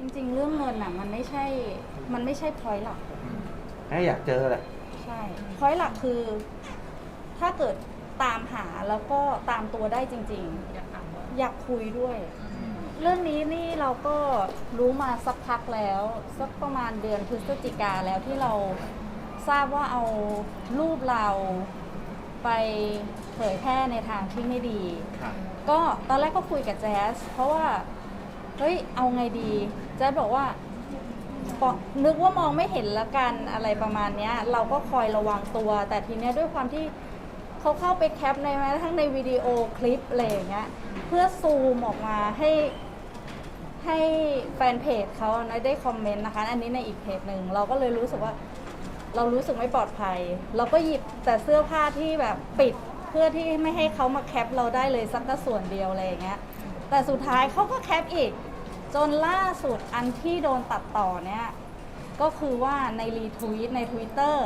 จริงๆ เรื่องเงินอะมันไม่ใช่ มันไม่ใช่พอยหลักให้อยากเจอแหละใช่พอยหลักคือ ถ้าเกิดตามหาแล้วก็ตามตัวได้จริง อยากถามว่าๆ อยากคุยด้วย เรื่องนี้นี่เราก็รู้มาสักพักแล้วสักประมาณเดือนพฤศจิกาแล้วที่เราทราบว่าเอารูปเราไปเผยแพร่ในทางที่ไม่ดี ค่ะ ก็ตอนแรกก็คุยกับแจ๊สเพราะว่า เฮ้ยเอาไงดีแจ๊สบอกว่านึกว่ามองไม่เห็นละกันอะไรประมาณเนี้ย เราก็คอยระวังตัว แต่ทีเนี้ยด้วยความที่เขาเข้าไปแคปในแม้กระทั้งในวิดีโอคลิปอะไรอย่างเงี้ยเพื่อซูมออกมาให้ให้แฟนเพจเขาได้คอมเมนต์นะคะ อันนี้ในอีกเพจหนึ่งเราก็เลยรู้สึกว่า เรารู้สึกไม่ปลอดภัย เราก็หยิบแต่เสื้อผ้าที่แบบปิดเพื่อที่ไม่ให้เขามาแคปเราได้เลยสักกระส่วนเดียวอะไรอย่างเงี้ยแต่สุดท้ายเขาก็แคปอีก จนล่าสุดอันที่โดนตัดต่อเนี่ย ก็คือว่าในรีทวีตใน Twitter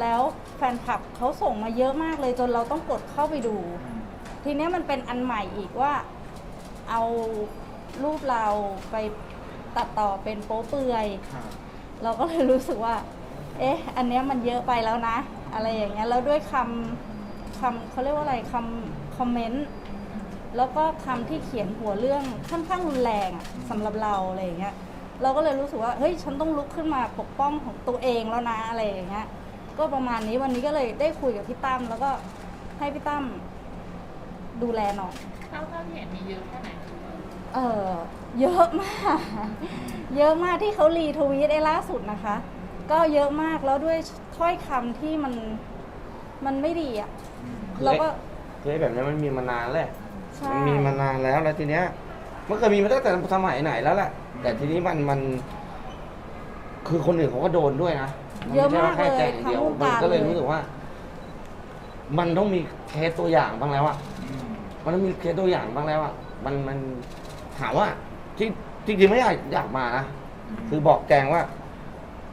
แล้วแฟนคลับเขาส่งมาเยอะมากเลยจนเราต้องกดเข้าไปดู ทีเนี้ยมันเป็นอันใหม่อีกว่า เอารูปเราไปตัดต่อเป็นโป๊เปลือยค่ะเราก็เลยรู้สึกว่า เอ๊ะ อันเนี้ยมันเยอะไปแล้วนะ อะไรอย่างเงี้ย แล้วด้วยคำคำเขาเรียกว่าอะไรคำคอมเมนต์ แล้วก็คำที่เขียนหัวเรื่องค่อนข้างรุนแรงอะสำหรับเราอะไรอย่างเงี้ยเราก็เลยรู้สึกว่าเฮ้ยฉันต้องลุกขึ้นมาปกป้องของตัวเองแล้วนะอะไรอย่างเงี้ยก็ประมาณนี้วันนี้ก็เลยได้คุยกับพี่ตั้มแล้วก็ให้พี่ตั้มดูแลหน่อยเท่าเท่าที่เห็นมีเยอะแค่ไหนเออเยอะมาก เยอะมากที่เขารีทวีตไอ้ล่าสุดนะคะ ก็เยอะมากแล้วด้วยถ้อยคำที่มันมันไม่ดีอะเราก็คือไอ้แบบนี้มันมีมานานแล้ว ใช่ มันมีมานานแล้วแล้วทีเนี้ยมันเคยมีมาตั้งแต่สมัยไหนแล้วแหละแต่ทีนี้มันมัน คือคนอื่นเขาก็โดนด้วยนะนเยอะไใช่มากว่แค่เลยแจงอย่างทั้งเดียววงมันการก็เลยเลยรู้สึกว่า มันต้องมีเคสตัวอย่างบ้างแล้วอะมันต้องมีเคสตัวอย่างบ้างแล้วอะมันมันถามว่าที่จริงๆไม่อยากอยากมานะคือบอกแจงว่า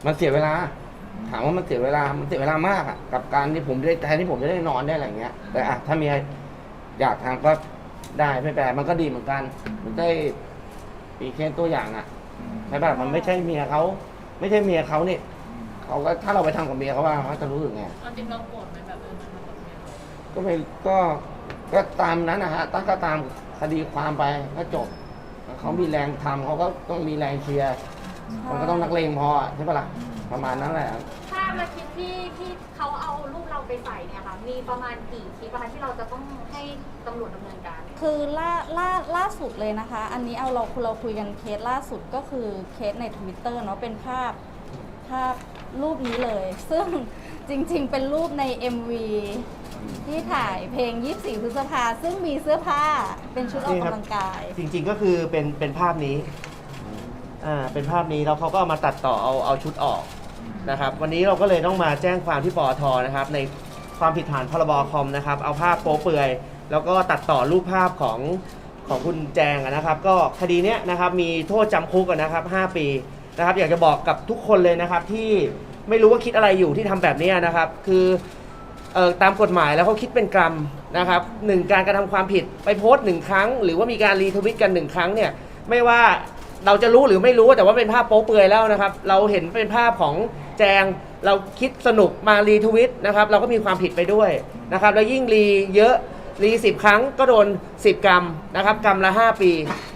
มันเสียเวลา ถามว่ามันเสียเวลา มันเสียเวลามากอะกับการที่ผมได้แทนที่ผมจะได้นอนได้อะไรอย่างเงี้ย แต่อะถ้ามีอยากทำก็ ได้ไม่เป็นไรมันก็ดีเหมือนกันมันได้มีเคสตัวอย่างอะใช่ป่ะมันไม่ใช่เมียเขาไม่ใช่เมียเขานี่เขาก็ถ้าเราไปทำกับเมียเขาว่าเขาจะรู้สึกไงเอาจริงเราโกรธไหมแบบเออมันทำแบบเนี้ยก็ไม่ก็ก็ตามนั้นนะฮะตั้งก็ตามคดีความไปก็จบเขามีแรงทำเขาก็ต้องมีแรงเชียร์มันก็ต้องนักเลงพอใช่ปะล่ะ ประมาณนั้นแหละภาพและคลิปที่ที่เขาเอารูปเราไปใส่เนี่ยค่ะมีประมาณกี่คลิปอะคะที่เราจะต้องให้ตำรวจดำเนินการ คือล่าล่าล่าสุดเลยนะคะ อันนี้เอาเราเราคุยกันเคสล่าสุดก็คือเคสใน Twitter เนาะเป็นภาพภาพรูปนี้เลย ซึ่งจริงๆ เป็นรูปใน MV ที่ถ่ายเพลง 24 พฤษภาซึ่งมีเสื้อผ้าเป็นชุดออกกำลังกาย จริงๆก็คือเป็นเป็นภาพนี้ อ่าเป็นภาพนี้แล้วเขาก็เอามาตัดต่อเอาเอาชุดออกนะครับ วันนี้เราก็เลยต้องมาแจ้งความที่ปอทนะครับ ในความผิดฐานพรบคอมนะครับ เอาภาพโป๊เปลือย แล้วก็ตัดต่อรูปภาพของของคุณแจงอะนะครับ ก็คดีเนี้ยนะครับมีโทษจำคุกอะนะครับ 5 ปีนะครับ อยากจะบอกกับทุกคนเลยนะครับ ที่ไม่รู้ว่าคิดอะไรอยู่ที่ทำแบบเนี้ยนะครับ คือเอ่อตามกฎหมายแล้วเขาคิดเป็นกรรมนะครับหนึ่งการกระทำความผิดไปโพสต์หนึ่งครั้ง หรือว่ามีการรีทวิตกันหนึ่งครั้งเนี่ยไม่ว่า เราจะรู้หรือไม่รู้แต่ว่าเป็นภาพโป๊เปลือยแล้วนะครับ เราเห็นเป็นภาพของแจง เราคิดสนุกมารีทวิตนะครับ เราก็มีความผิดไปด้วยนะครับ แล้วยิ่งรีเยอะรีสิบครั้งก็โดน 10 กรรมนะครับกรรมละ 5 ปี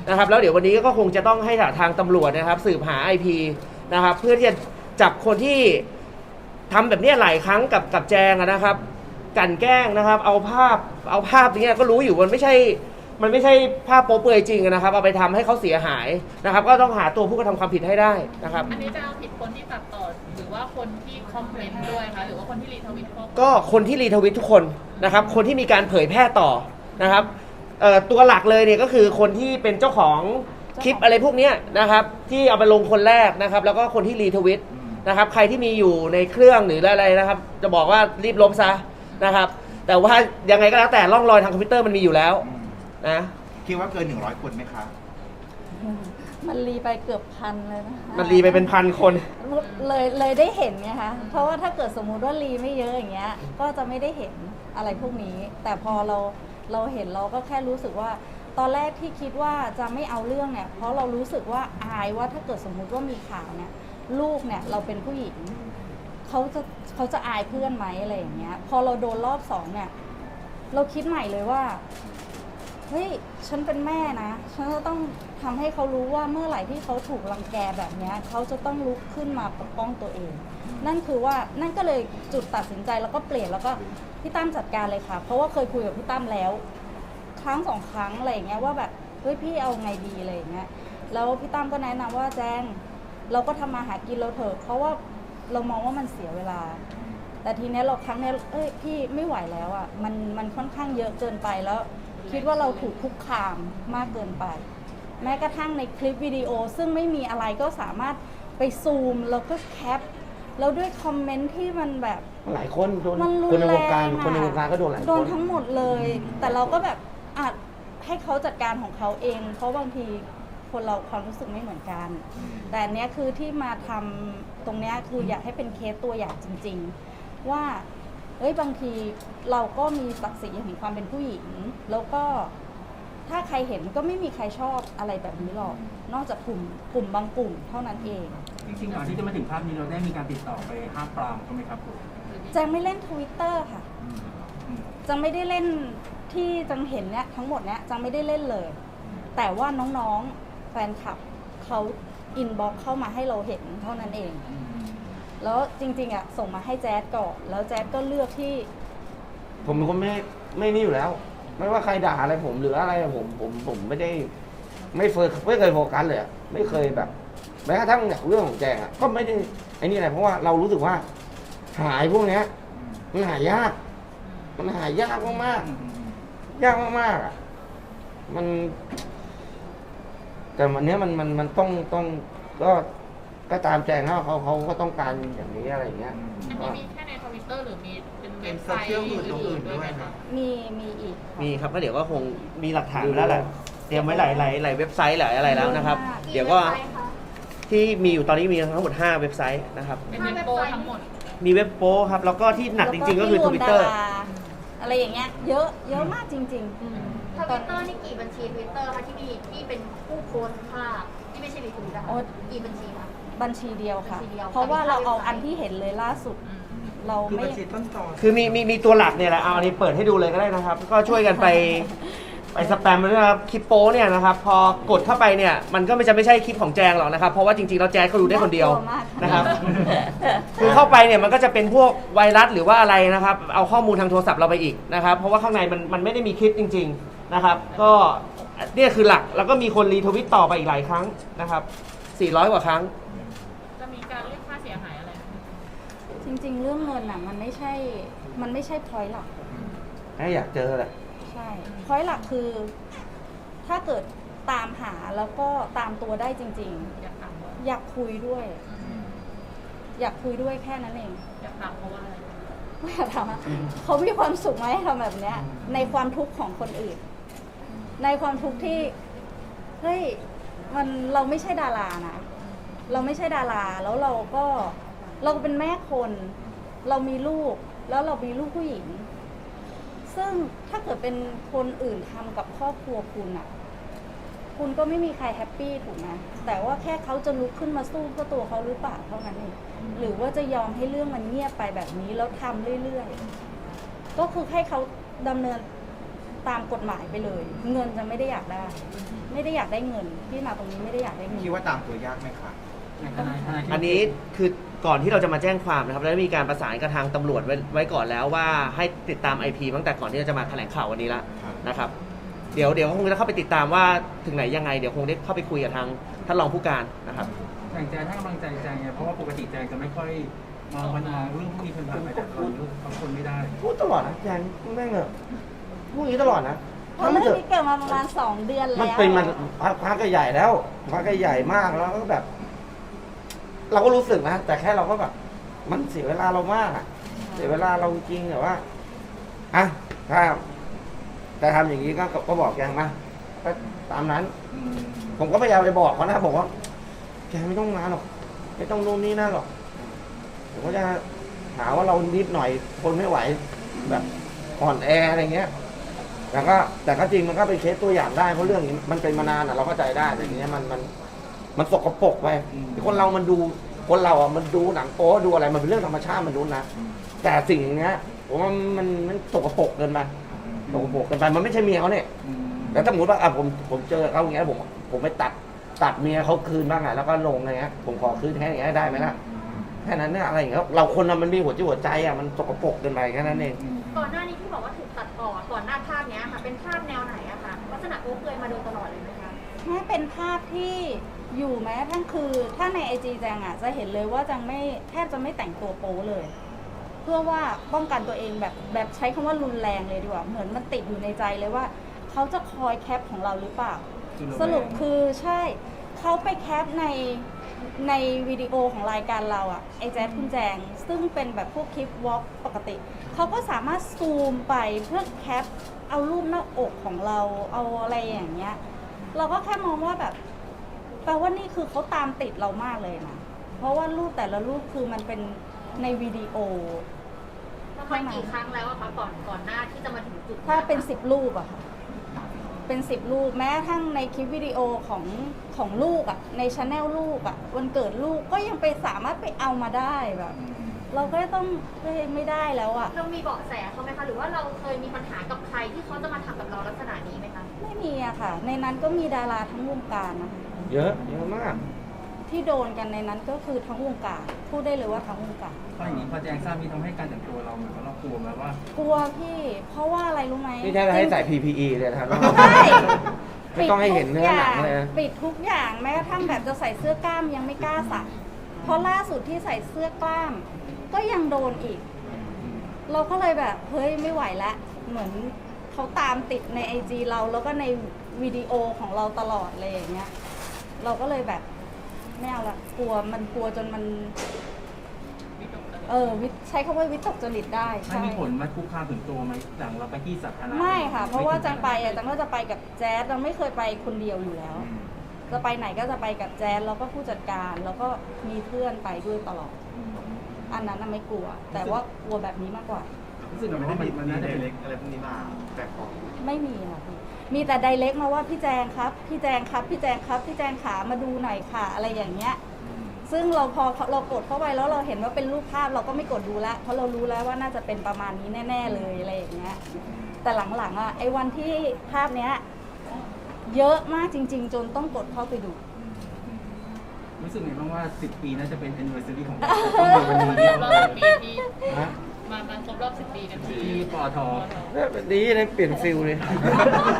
นะครับ แล้วเดี๋ยววันนี้ก็คงจะต้องให้ทางตำรวจนะครับ สืบหา IP นะครับ เพื่อที่จะจับคนที่ทำแบบนี้หลายครั้งกับกับแจงนะครับ กันแกล้งนะครับ เอาภาพเอาภาพเนี้ยก็รู้อยู่มันไม่ใช่ มันไม่ใช่ภาพโป๊เปลือยจริงอะนะครับเอาไปทำให้เขาเสียหายนะครับ ก็ต้องหาตัวผู้กระทำความผิดให้ได้นะครับ อันนี้จะเอาผิดคนที่ตัดต่อหรือว่าคนที่คอมเมนต์ด้วยคะหรือว่าคนที่รีทวิตข้อความก็คนที่รีทวิตทุกคนนะครับ คนที่มีการเผยแพร่ต่อนะครับเอ่อตัวหลักเลยเนี่ยก็คือคนที่เป็นเจ้าของคลิปอะไรพวกเนี้ยนะครับ ที่เอาไปลงคนแรกนะครับ แล้วก็คนที่รีทวิตนะครับ ใครที่มีอยู่ในเครื่องหรืออะไรนะครับ จะบอกว่ารีบลบซะนะครับ แต่ว่ายังไงก็แล้วแต่ร่องรอยทางคอมพิวเตอร์มันมีอยู่แล้ว นะ คิดว่าเกิน 100 คนไหมคะ มันรีไปเกือบพันเลยนะคะมันรีไปเป็นพันคน เลยเลยได้เห็นไงคะเพราะว่าถ้าเกิดสมมุติว่ารีไม่เยอะอย่างเงี้ย ก็จะไม่ได้เห็นอะไรพวกนี้ แต่พอเราเราเห็นเราก็แค่รู้สึกว่า ตอนแรกที่คิดว่าจะไม่เอาเรื่องเนี่ยเพราะเรารู้สึกว่าอายว่าถ้าเกิดสมมุติว่ามีข่าวเนี่ยลูกเนี่ยเราเป็นผู้หญิงเขาจะเขาจะอายเพื่อนไหมอะไรอย่างเงี้ย พอเราโดนรอบสองเนี่ย เราคิดใหม่เลยว่า เฮ้ยฉันเป็นแม่นะ ฉันจะต้องทำให้เขารู้ว่าเมื่อไหร่ที่เขาถูกรังแกแบบนี้เขาจะต้องลุกขึ้นมาปกป้องตัวเอง นั่นคือว่านั่นก็เลยจุดตัดสินใจแล้วก็เปลี่ยนแล้วก็พี่ตั้มจัดการเลยค่ะ เพราะว่าเคยคุยกับพี่ตั้มแล้ว ครั้งสองครั้งอะไรอย่างเงี้ยว่าแบบเฮ้ยพี่เอาไงดีอะไรอย่างเงี้ยแล้วพี่ตั้มก็แนะนำว่าแจ้งเราก็ทำมาหากินเราเถอะเพราะว่าเรามองว่ามันเสียเวลา แต่ทีเนี้ยเราครั้งเนี้ยเอ้ยพี่ไม่ไหวแล้วอะมันมันค่อนข้างเยอะเกินไปแล้ว คิดว่าเราถูกคุกคามมากเกินไป แม้กระทั่งในคลิปวิดีโอซึ่งไม่มีอะไรก็สามารถไปซูมแล้วก็แคป แล้วด้วยคอมเมนต์ที่มันแบบหลายคนโดนมันรุคนนในแรวงการงอะคนในวงการก็โดนหลายโดคนนทั้งหมดเลย แต่เราก็แบบอาจให้เขาจัดการของเขาเอง เพราะบางทีคนเราความรู้สึกไม่เหมือนกัน แต่อันเนี้ยคือที่มาทำตรงเนี้ยคืออยากให้เป็นเคสตัวอย่างจริง ๆ ว่า เอ้ยบางทีเราก็มีศักดิ์ศรีของความเป็นผู้หญิง แล้วก็ถ้าใครเห็นก็ไม่มีใครชอบอะไรแบบนี้หรอก นอกจากกลุ่มกลุ่มบางกลุ่มเท่านั้นเอง จริงๆก่อนที่จะมาถึงภาพนี้เราได้มีการติดต่อไปห้ามปรามเขาไหมครับผมแจงไม่เล่นทวิตเตอร์ค่ะอืมจังไม่ได้เล่นที่จังเห็นเนี่ยทั้งหมดเนี่ยจังไม่ได้เล่นเลย แต่ว่าน้องๆแฟนคลับเขาอินบ็อกเข้ามาให้เราเห็นเท่านั้นเอง แล้วจริงๆอะส่งมาให้แจ๊ดก่อนแล้วแจ๊ดก็เลือกที่ ผมเป็นคนไม่ไม่นี่อยู่แล้ว ไม่ว่าใครด่าอะไรผมหรืออะไรผมผมผมไม่ได้ ไม่เคยไม่เคยโฟกัสเลยอะไม่เคยแบบแม้กระทั่งอย่างเรื่องของแจงอะก็ไม่ได้ไอ้นี่อะไรเพราะว่าเรารู้สึกว่า หายพวกเนี้ยมันหายาก มันหายากมากๆยากมากๆอะมัน แต่วันเนี้ยมันมันมันต้องต้องก็ ก็ตามแจงเขาเขาเขาก็ต้องการอย่างนี้อะไรอย่างเงี้ยอันนี้มีแค่ในทวิตเตอร์หรือมีเป็นเว็บไซต์เป็นโซเชียลอื่นอื่นๆด้ด้ววยยไหไหมมคะคะ มีมีอีกะมีครับก็เดี๋ยวก็คงมีหลักฐานแล้วแหละเตรียมไว้หลายหลายหลายเว็บไซต์หลายอะไรแล้วนะครับกี่เดี๋ยวก็ว็บไซต์คะที่มีอยู่ตอนนี้มีทั้งหมด 5 เว็บไซต์นะครับ เป็นเว็บโปทั้งหมด มีเว็บโป้ครับ แล้วก็ที่หนักจริง ๆ ก็คือแล้วทวิตเตอร์ที่วมดาราอะไรอย่างเงี้ย เยอะเยอะมากจริงทวิตเตอร์นี่กี่บัญชีทวิตเตอร์คะที่มีที่เป็นผู้โพสต์ภาพที่ไม่ใช่รีทวิตนะคะกี่บัญชีคะๆ บัญชีเดียวค่ะ บัญชีเดียว เพราะว่าเราเอาแต่มีอันที่เห็นเลยล่าสุด เราคือไม่บัญชีต้นตอคือมีมีมีตัวหลักเนี่ยแหละเอาอันนี้เปิดให้ดูเลยก็ได้นะครับ ก็ช่วยกันไปไปสแปมมาด้วยนะครับคลิปโป้เนี่ยนะครับ พอกดเข้าไปเนี่ยมันก็ไม่จะไม่ใช่คลิปของแจงหรอกนะครับ เพราะว่าจริงๆแล้วแจงเขาดูได้คนเดียวน่ากลัวมากนะครับ คือเข้าไปเนี่ยมันก็จะเป็นพวกไวรัสหรือว่าอะไรนะครับ เอาข้อมูลทางโทรศัพท์เราไปอีกนะครับ เพราะว่าข้างในมันมันไม่ได้มีคลิปจริง ๆนะครับ ก็เนี่ยคือหลักแล้วก็มีคนรีทวิตต่อไปอีกหลายครั้งนะครับ 400 กว่าครั้ง จริง ๆ เรื่องเงินอะ มันไม่ใช่ มันไม่ใช่พอยหลักให้อยากเจอแหละใช่พอยหลักคือ ถ้าเกิดตามหาแล้วก็ตามตัวได้จริง อยากถามว่าๆ อยากคุยด้วย อยากคุยด้วยแค่นั้นเองอยากถามเพราะว่าอะไรว่าถามว่าเขามีความสุขไหมทำแบบเนี้ย ในความทุกข์ของคนอื่น ในความทุกข์ที่เฮ้ยมันเราไม่ใช่ดารานะ เราไม่ใช่ดาราแล้วเราก็ เราเป็นแม่คน เรามีลูก แล้วเรามีลูกผู้หญิง ซึ่งถ้าเกิดเป็นคนอื่นทำกับครอบครัวคุณอะคุณก็ไม่มีใครแฮปปี้ถูกไหมแต่ว่าแค่เขาจะลุกขึ้นมาสู้เพื่อตัวเขาหรือเปล่าเท่านั้นเองหรือว่าจะยอมให้เรื่องมันเงียบไปแบบนี้แล้วทำเรื่อยๆ ก็คือให้เขาดำเนินตามกฎหมายไปเลย เงินจะไม่ได้อยากได้ ไม่ได้อยากได้เงินที่มาตรงนี้ไม่ได้อยากได้เงินคิดว่าตามตัวยากไหมคะทนายทนายที่อันนี้คือ ก่อนที่เราจะมาแจ้งความนะครับแล้วมีการประสานกับทางตำรวจไว้ไว้ก่อนแล้วว่าให้ติดตาม IP ตั้งแต่ก่อนที่เราจะมาแถลงข่าววันนี้ละครับ นะครับ เดี๋ยวเดี๋ยวคงจะเข้าไปติดตามว่าถึงไหนยังไงเดี๋ยวคงได้เข้าไปคุยกับทางท่านรองผู้การนะครับ อย่างแจงให้กำลังใจแจงไงเพราะว่าปกติแจงจะไม่ค่อยมองมันมองเรื่องพวกนี้ผ่านๆไปแต่ตอนนี้เขาคนไม่ได้ พูดตลอดนะแจนแม่งเนอะพูดอย่างนี้ตลอดนะเพราะเรื่องนี้เกิดมาประมาณสองเดือนแล้วมันเป็นมันพักพักใหญ่แล้วพักใหญ่มากแล้วก็แบบ เราก็รู้สึกนะแต่แค่เราก็แบบ มันเสียเวลาเรามากอะเสียเวลาเราจริงแต่ว่าอะถ้าจะทำอย่างนี้ก็ก็บอกแกงมาก็ตามนั้น ผมก็พยายามไปบอกเขานะบอกว่าแกไม่ต้องมาหรอก ไม่ต้องนู่นนี่นั่นหรอกผมก็จะหาว่าเรานิดหน่อยทนไม่ไหว แบบอ่อนแออะไรเงี้ยแต่ก็แต่ก็จริงมันก็เป็นเคสตัวอย่างได้เพราะเรื่องนี้มันเป็นมานานอะ เราเข้าใจได้แต่ทีเนี้ยมันมัน มันสกปรกไปคนเรามันดูคนเราอะมันดูหนังโป๊ดูอะไรมันเป็นเรื่องธรรมชาติมันดูนะแต่สิ่งเนี้ยผมว่ามันมันสกปรกเกินไปสกปรกเกินไปมันไม่ใช่เมียเขาเนี่ยอืมแล้วถ้าสมมติว่าอะผมผมเจอเขาอย่างเงี้ยผมผมไปตัดตัดเมียเขาคืนบ้างอะแล้วก็ลงอะไรเงี้ยผมขอคืนแค่อย่างเงี้ยได้ไหมล่ะแค่นั้นเนี่ยอะไรอย่างเงี้ยเราคนเรามันมีหัวจิตหัวใจอะมันสกปรกเกินไปแค่นั้นเองก่อนหน้านี้ที่บอกว่าถูกตัดต่อก่อนหน้าภาพเนี้ยค่ะ เป็นภาพแนวไหนอะคะลักษณะโป๊เปลือยมาโดยตลอดเลยไหมคะแค่เป็นภาพที่ อยู่แม้กระทั่งคือถ้าในไอจีแจงอะจะเห็นเลยว่าจังไม่แทบจะไม่แต่งตัวโป๊เลย เพื่อว่าป้องกันตัวเองแบบแบบใช้คำว่ารุนแรงเลยดีกว่าเหมือนมันติดอยู่ในใจเลยว่า เขาจะคอยแคปของเราหรือเปล่า สรุปคือใช่เขาไปแคปในในวิดีโอของรายการเราอะไอแจ๊ดคุณแจง ซึ่งเป็นแบบพวกคลิปวอล์กปกติ เขาก็สามารถซูมไปเพื่อแคปเอารูปหน้าอกของเราเอาอะไรอย่างเงี้ย เราก็แค่มองว่าแบบแปลว่านี่คือเขาตามติดเรามากเลยนะ เพราะว่ารูปแต่ละรูปคือมันเป็นในวิดีโอ ประมาณกี่ครั้งแล้วอะคะก่อนก่อนหน้าที่จะมาถึงจุดถ้าเป็นสิบรูปอะค่ะ เป็นสิบรูปแม้กระทั่งในคลิปวิดีโอของของลูกอะในชาแนลลูกอะวันเกิดลูกก็ยังไปสามารถไปเอามาได้แบบ เราก็ต้องเฮ้ยไม่ได้แล้วอะเรามีเบาะแสเขาไหมคะหรือว่าเราเคยมีปัญหากับใครที่เขาจะมาทำกับเราลักษณะนี้ไหมคะ ไม่มีอะค่ะ ในนั้นก็มีดาราทั้งวงการนะคะ เยอะเยอะมาก ที่โดนกันในนั้นก็คือทั้งวงการพูดได้เลยว่าทั้งวงการเพราะอย่างนี้พอแจ้งทราบนี่ทำให้การแต่งตัวเราเหมือนกับเรากลัวไหมว่ากลัวพี่ เพราะว่าอะไรรู้ไหมนี่แทบจะให้ใส่ PPE เลยนะครับ ใช่ไม่ต้องให้เห็นเนื้อหนังเลยนะ ปิดทุกอย่างแม้กระทั่งแบบจะใส่เสื้อกล้ามยังไม่กล้าใส่เพราะล่าสุดที่ใส่เสื้อกล้าม ก็ยังโดนอีก เราก็เลยแบบเฮ้ยไม่ไหวแล้วเหมือนเขาตามติดในไอจีเราแล้วก็ในวิดีโอของเราตลอดเลยอย่างเงี้ย เราก็เลยแบบไม่เอาละกลัวมันกลัวจนมัน เออวิใช้คำว่าวิตกจริตได้ไม่ใช่ มีผลมาคุกคามถึงตัวไหมหลังเราไปที่สาธารณะไม่ค่ะ เพราะว่าจังไปอะม่จังก็จะไปกับแจ๊สเราไม่เคยไปคนเดียวอยู่แล้วจะไปไหนก็จะไปกับแจ๊สแล้วก็ผู้จัดการ แล้วก็มีเพื่อนไปด้วยตลอดอันนั้นน่ะไม่กลัว แต่ว่ากลัวแบบนี้มากกว่า รู้สึกเหมือนว่ามันมันน่าจะเป็น อะไรพวกนี้มาแต่ของไม่มีค่ะพี่ มีแต่ไดเรกมาว่าพี่แจงครับ พี่แจงครับ พี่แจงครับ พี่แจงขามาดูหน่อยค่ะ อะไรอย่างเงี้ย ซึ่งเราพอเรากดเข้าไปแล้วเราเห็นว่าเป็นรูปภาพเราก็ไม่กดดูแล้วเพราะเรารู้แล้วว่าน่าจะเป็นประมาณนี้แน่ ๆ เลยอะไรอย่างเงี้ย แต่หลังๆอะไอ้วันที่ภาพเนี้ย เยอะมากจริง ๆ จนต้องกดเข้าไปดู รู้สึกไงบ้างว่า 10 ปีน่าจะเป็น anniversary ของเราต้องเป็นวันนี้ รอบสิบปีที่ ฮะ มามาครบรอบสิบปีกันทีที่ปอทดีเลยเปลี่ยนฟิลเลย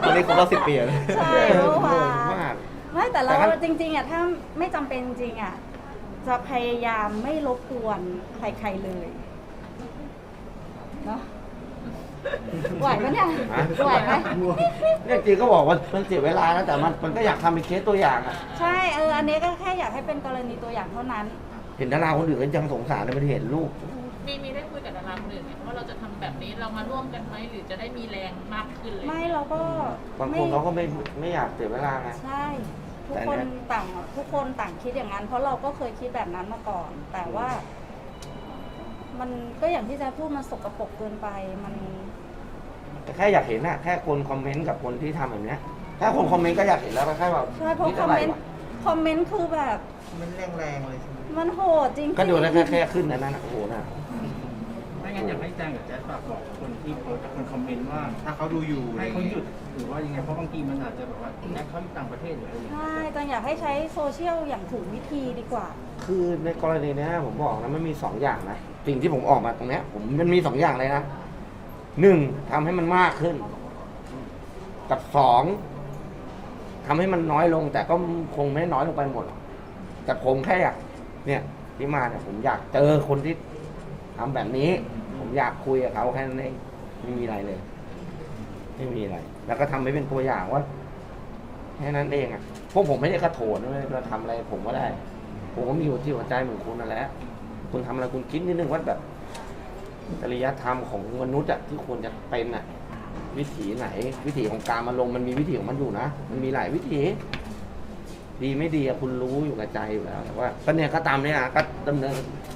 วันนี้ครบรอบสิบปีแล้วใช่เมื่อวานมาก ไม่แต่เราแต่ก็จริงๆอะถ้าไม่จำเป็นจริงอะจะพยายามไม่รบกวนใครๆเลยเนาะไหวปะเนี่ยฮะไหวไหมเนี่ยจริงก็บอกว่ามันเสียเวลานะแต่มันมันก็อยากทำเป็นเคสตัวอย่างอะใช่เอออันนี้ก็แค่อยากให้เป็นกรณีตัวอย่างเท่านั้น เห็นดาราคนอื่นก็ยังสงสารเลยมันเห็นลูก มีมีได้คุยกับดาราคนอื่นไหมว่าเราจะทำแบบนี้เรามาร่วมกันไหมหรือจะได้มีแรงมากขึ้นเลย ไม่เราก็บางไม่คนเขาก็ไม่ไม่อยากเสียเวลาไง ใช่ ทุกแต่คนเนี่ย ต่างทุกคนต่างคิดอย่างนั้น เพราะเราก็เคยคิดแบบนั้นมาก่อน แต่ว่า มันก็อย่างที่แจะพูดมันสกปรกเกินไปมัน แต่แค่อยากเห็นอะแค่คนคอมเมนต์กับคนที่ทำแบบเนี้ยถ้าคนคอมเมนต์ก็อยากเห็นแล้วก็แค่แบบใช่เพราะนี่คอมอะไรเมนต์วะคอมเมนต์คือแบบ มันแรงๆเลยใช่ไหม มันโหดจริงๆก็ดูแล้วแค่แค่ขึ้นอันนั้นอะโอ้โหน่ะไม่งั้นอยากให้แจ้งกับแจ๊สฝากบอกคนที่โพสต์กับคนคอมเมนต์ว่า ถ้าเขาดูอยู่ให้เขาหยุดหรือว่ายังไงเพราะบางทีมันอาจจะแบบว่าแอคเขาอยู่ต่างประเทศหรืออะไรอย่างเงี้ยใช่จังอยากให้ใช้โซเชียลอย่างถูกวิธีดีกว่า คือในกรณีเนี้ยผมบอกนะมันมีสองอย่างนะสิ่งที่ผมออกมาตรงเนี้ย ผมมันมีสองอย่างเลยนะหนึ่งทำให้มันมากขึ้น กับสองทำให้มันน้อยลง แต่ก็คงไม่น้อยลงไปหมดหรอกแต่ผมแค่อยาก เนี่ยที่มาเนี่ยผมอยากเจอคนที่ทำแบบนี้ ผมอยากคุยกับเขาแค่นั้นเองไม่มีอะไรเลย ไม่มีอะไร แล้วก็ทำให้เป็นตัวอย่างว่าแค่นั้นเองอะพวกผมไม่ได้กระโถนไม่ได้ทำอะไรผมก็ได้ ผมก็มีหัวที่หัวใจเหมือนคุณนั่นแหละคุณทำอะไรคุณคิดนิดนึงว่าแบบจริยธรรมของมนุษย์อะที่ควรจะเป็นอะวิถีไหน วิถีของการมาลงมันมีวิถีของมันอยู่นะ มันมีหลายวิถี ดีไม่ดีอะคุณรู้อยู่กับใจอยู่แล้วแต่ว่าก็เนี่ยก็ตามเนี่ยอะก็ดำเนิน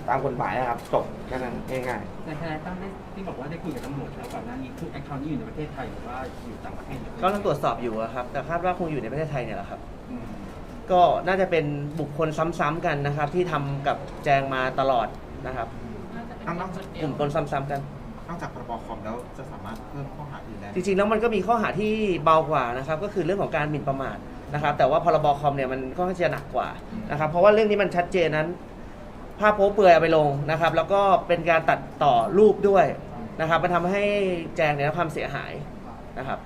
ตามกฎหมายอะครับจบแค่นั้นง่ายแต่ทนายตั้มได้ที่บอกว่าได้คุยกับตำรวจแล้วก่อนหน้านี้คือแอคเคาท์นี้อยู่ในประเทศไทยหรือว่าอยู่ต่างประเทศก็ต้องตรวจสอบอยู่อะครับ แต่คาดว่าคงอยู่ในประเทศไทยเนี่ยแหละครับ อืมก็น่าจะเป็นบุคคลซ้ำๆกันนะครับ ที่ทำกับแจงมาตลอดนะครับน่าจะเป็นคนเดีกยวลุ่มคนซ้ำๆกัน นอกจากพรบคอมแล้วจะสามารถเพิ่มข้อหาอื่นได้ไหมจริงๆแล้วมันก็มีข้อหาที่เบากว่านะครับ ก็คือเรื่องของการหมิ่นประมาท นะครับแต่ว่าพรบคอมเนี่ยมันก็จะหนักกว่านะครับเพราะว่าเรื่องนี้มันชัดเจนนั้น ภาพโป๊เปลือยเอาไปลงนะครับ แล้วก็เป็นการตัดต่อรูปด้วยนะครับมันทำให้แจงเนี่ยรับความเสียหายนะครับ